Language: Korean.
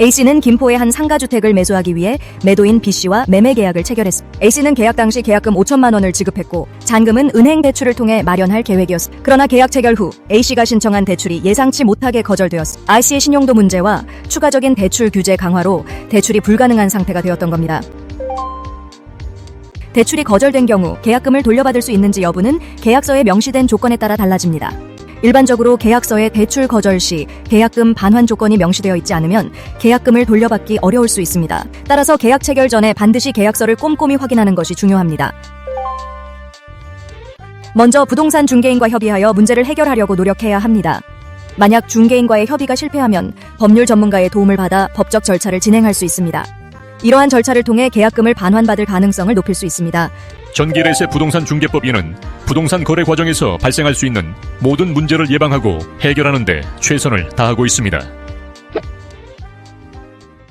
A씨는 김포의 한 상가주택을 매수하기 위해 매도인 B씨와 매매 계약을 체결했습니다. A씨는 계약 당시 계약금 5천만 원을 지급했고 잔금은 은행 대출을 통해 마련할 계획이었습니다. 그러나 계약 체결 후 A씨가 신청한 대출이 예상치 못하게 거절되었습니다. R씨의 신용도 문제와 추가적인 대출 규제 강화로 대출이 불가능한 상태가 되었던 겁니다. 대출이 거절된 경우 계약금을 돌려받을 수 있는지 여부는 계약서에 명시된 조건에 따라 달라집니다. 일반적으로 계약서에 대출 거절 시 계약금 반환 조건이 명시되어 있지 않으면 계약금을 돌려받기 어려울 수 있습니다. 따라서 계약 체결 전에 반드시 계약서를 꼼꼼히 확인하는 것이 중요합니다. 먼저 부동산 중개인과 협의하여 문제를 해결하려고 노력해야 합니다. 만약 중개인과의 협의가 실패하면 법률 전문가의 도움을 받아 법적 절차를 진행할 수 있습니다. 이러한 절차를 통해 계약금을 반환받을 가능성을 높일 수 있습니다. 전기레세 부동산 중개법인은 부동산 거래 과정에서 발생할 수 있는 모든 문제를 예방하고 해결하는 데 최선을 다하고 있습니다.